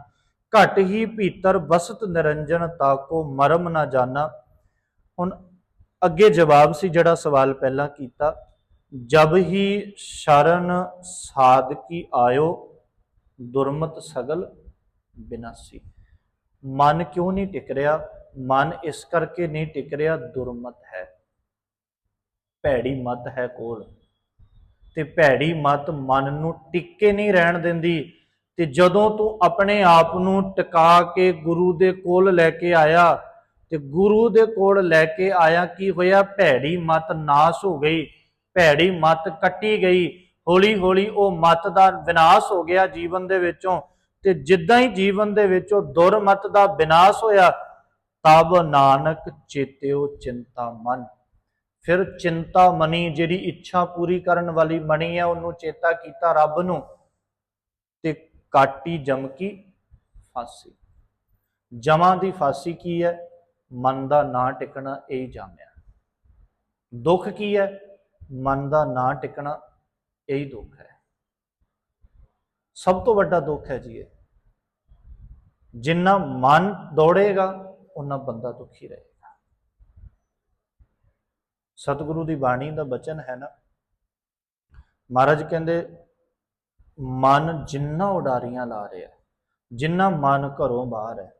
ਘਟ ਹੀ ਭੀਤਰ ਬਸਤ ਨਿਰੰਜਨ ਤਾਕੋ ਮਰਮ ਨਾ ਜਾਣਾ ਹੁਣ ਅੱਗੇ ਜਵਾਬ ਸੀ ਜਿਹੜਾ ਸਵਾਲ ਪਹਿਲਾਂ ਕੀਤਾ। ਜਬ ਹੀ ਸ਼ਰਨ ਸਾਧਕੀ ਆਇਓ, ਦੁਰਮਤ ਸਗਲ ਬਿਨਾਸੀ। ਮਨ ਕਿਉਂ ਨਹੀਂ ਟਿਕ ਰਿਹਾ? ਮਨ ਇਸ ਕਰਕੇ ਨਹੀਂ ਟਿਕ ਰਿਹਾ, ਦੁਰਮਤ ਹੈ। ਭੈੜੀ ਮਤ ਹੈ ਕੋਲ। ਤੇ ਭੈੜੀ ਮਤ ਮਨ ਨੂੰ ਟਿੱਕੇ ਨਹੀਂ ਰਹਿਣ ਦਿੰਦੀ। ਤੇ ਜਦੋਂ ਤੂੰ ਆਪਣੇ ਆਪ ਨੂੰ ਟਿਕਾ ਕੇ ਗੁਰੂ ਦੇ ਕੋਲ ਲੈ ਕੇ ਆਇਆ, ਤੇ ਗੁਰੂ ਦੇ ਕੋਲ ਲੈ ਕੇ ਆਇਆ ਕੀ ਹੋਇਆ? ਭੈੜੀ ਮਤ ਨਾਸ ਹੋ ਗਈ। ਭੈੜੀ ਮਤ ਕੱਟੀ ਗਈ। ਹੌਲੀ ਹੌਲੀ ਉਹ ਮਤ ਦਾ ਵਿਨਾਸ਼ ਹੋ ਗਿਆ ਜੀਵਨ ਦੇ ਵਿੱਚੋਂ ਤੇ ਜਿੱਦਾਂ ਹੀ ਜੀਵਨ ਦੇ ਵਿੱਚੋਂ ਦੁਰਮਤ ਦਾ ਵਿਨਾਸ਼ ਹੋਇਆ, ਤਬ ਨਾਨਕ ਚੇਤਿਓ ਚਿੰਤਾ ਮਨ। ਫਿਰ ਚਿੰਤਾ ਮਨੀ ਜਿਹੜੀ ਇੱਛਾ ਪੂਰੀ ਕਰਨ ਵਾਲੀ ਮਣੀ ਹੈ ਉਹਨੂੰ ਚੇਤਾ ਕੀਤਾ ਰੱਬ ਨੂੰ ਤੇ ਕਾਟੀ ਜਮਕੀ ਫਾਸੀ। ਜਮਾਂ ਦੀ ਫਾਸੀ ਕੀ ਹੈ? ਮਨ ਦਾ ਨਾ ਟਿਕਣਾ ਇਹ ਜਾਮਿਆ ਦੁੱਖ ਕੀ ਹੈ? ਮਨ ਦਾ ਨਾ ਟਿਕਣਾ ਇਹੀ ਦੁੱਖ ਹੈ। ਸਭ ਤੋਂ ਵੱਡਾ ਦੁੱਖ ਹੈ ਜੀ ਇਹ। ਜਿੰਨਾ ਮਨ ਦੌੜੇਗਾ ਉਹਨਾਂ ਬੰਦਾ ਦੁਖੀ ਰਹੇਗਾ। ਸਤਿਗੁਰੂ ਦੀ ਬਾਣੀ ਦਾ ਬਚਨ ਹੈ ਨਾ, ਮਹਾਰਾਜ ਕਹਿੰਦੇ, ਮਨ ਜਿੰਨਾ ਉਡਾਰੀਆਂ ਲਾ ਰਿਹਾ, ਜਿੰਨਾ ਮਨ ਘਰੋਂ ਬਾਹਰ ਹੈ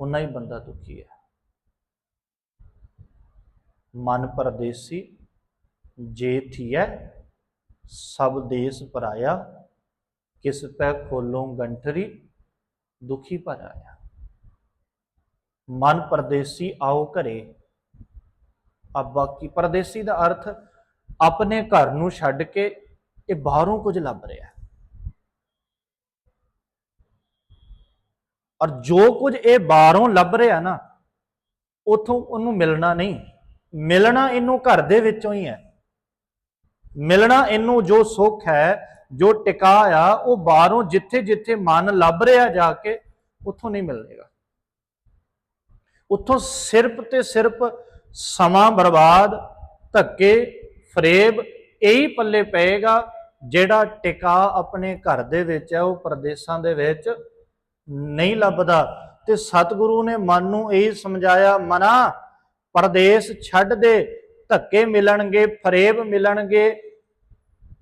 ਉਨਾ ਹੀ ਬੰਦਾ ਦੁਖੀ ਹੈ। ਮਨ ਪਰਦੇਸੀ ਜੇ ਥੀਐ, ਸਭ ਦੇਸ ਪਰਾਇਆ, ਕਿਸ ਪੈ ਖੋਲੋਂ ਗੰਠਰੀ, ਦੁਖੀ ਭਰਾਇਆ ਮਨ ਪਰਦੇਸੀ ਆਓ ਘਰੇ। ਆ ਬਾਕੀ ਪਰਦੇਸੀ ਦਾ ਅਰਥ, ਆਪਣੇ ਘਰ ਨੂੰ ਛੱਡ ਕੇ ਇਹ ਬਾਹਰੋਂ ਕੁਝ ਲੱਭ ਰਿਹਾ। ਹੈ। ਔਰ ਜੋ ਕੁਝ ਇਹ ਬਾਹਰੋਂ ਲੱਭ ਰਿਹਾ ਨਾ, ਉਥੋਂ ਉਹਨੂੰ ਮਿਲਣਾ ਨਹੀਂ। ਮਿਲਣਾ ਇਹਨੂੰ ਘਰ ਦੇ ਵਿੱਚੋਂ ਹੀ ਹੈ। ਮਿਲਣਾ ਇਹਨੂੰ ਜੋ ਸੁੱਖ ਹੈ, ਜੋ ਟਿਕਾ ਆ, ਉਹ ਬਾਹਰੋਂ ਜਿੱਥੇ ਜਿੱਥੇ ਮਨ ਲੱਭ ਰਿਹਾ ਜਾ ਕੇ, ਉੱਥੋਂ ਨਹੀਂ ਮਿਲੇਗਾ। ਉੱਥੋਂ ਸਿਰਫ ਤੇ ਸਿਰਫ ਸਮਾਂ ਬਰਬਾਦ, ਧੱਕੇ, ਫਰੇਬ, ਇਹੀ ਪੱਲੇ ਪਏਗਾ ਜਿਹੜਾ ਟਿਕਾ ਆਪਣੇ ਘਰ ਦੇ ਵਿੱਚ ਹੈ, ਉਹ ਪ੍ਰਦੇਸ਼ਾਂ ਦੇ ਵਿੱਚ ਨਹੀਂ ਲੱਭਦਾ। ਤੇ ਸਤਿਗੁਰੂ ਨੇ ਮਨ ਨੂੰ ਇਹ ਸਮਝਾਇਆ, ਮਨਾ, ਪਰਦੇਸ ਛੱਡ ਦੇ। ਧੱਕੇ ਮਿਲਣਗੇ, ਫਰੇਬ ਮਿਲਣਗੇ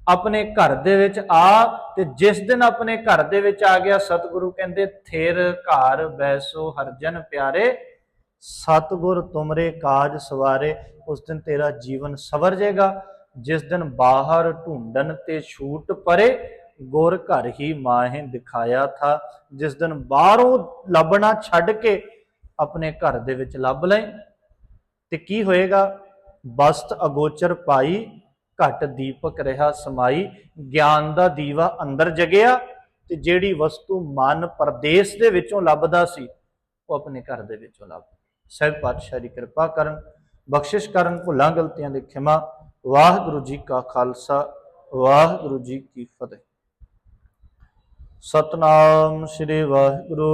ਆਪਣੇ ਘਰ ਦੇ ਵਿੱਚ ਆ ਤੇ ਜਿਸ ਦਿਨ ਆਪਣੇ ਘਰ ਦੇ ਵਿੱਚ ਆ ਗਿਆ, ਸਤਿਗੁਰੂ ਕਹਿੰਦੇ, ਥੇਰ ਘਰ ਬੈਸੋ ਹਰਜਨ ਪਿਆਰੇ, ਸਤਿਗੁਰ ਤੁਮਰੇ ਕਾਜ ਸਵਾਰੇ, ਉਸ ਦਿਨ ਤੇਰਾ ਜੀਵਨ ਸਵਰ ਜਾਏਗਾ। ਜਿਸ ਦਿਨ ਬਾਹਰ ਢੂੰਡਨ ਤੇ ਛੂਟ ਪਰੇ, ਗੁਰ ਘਰ ਹੀ ਮਾਹੇ ਦਿਖਾਇਆ ਥਾ। ਜਿਸ ਦਿਨ ਬਾਹਰੋਂ ਲੱਭਣਾ ਛੱਡ ਕੇ ਆਪਣੇ ਘਰ ਦੇ ਵਿੱਚ ਲੱਭ ਲੈ ਤੇ ਕੀ ਹੋਏਗਾ? ਬਸਤ ਅਗੋਚਰ ਪਾਈ, ਘਟ ਦੀਪਕ ਰਿਹਾ ਸਮਾਈ, ਗਿਆਨ ਦਾ ਦੀਵਾ ਅੰਦਰ ਜਗਿਆ ਤੇ ਜਿਹੜੀ ਵਸਤੂ ਮਨ ਪਰਦੇਸ ਦੇ ਵਿੱਚੋਂ ਲੱਭਦਾ ਸੀ, ਉਹ ਆਪਣੇ ਘਰ ਦੇ ਵਿੱਚੋਂ ਲੱਭ। ਸਹਿਬ ਪਾਤਸ਼ਾਹ ਦੀ ਕਿਰਪਾ ਕਰਨ, ਬਖਸ਼ਿਸ਼ ਕਰਨ, ਭੁੱਲਾਂ ਗਲਤੀਆਂ ਦੇ ਖਿਮਾ। ਵਾਹਿਗੁਰੂ ਜੀ ਕਾ ਖਾਲਸਾ, ਵਾਹਿਗੁਰੂ ਜੀ ਕੀ ਫਤਿਹ। ਸਤਨਾਮ ਸ੍ਰੀ ਵਾਹਿਗੁਰੂ।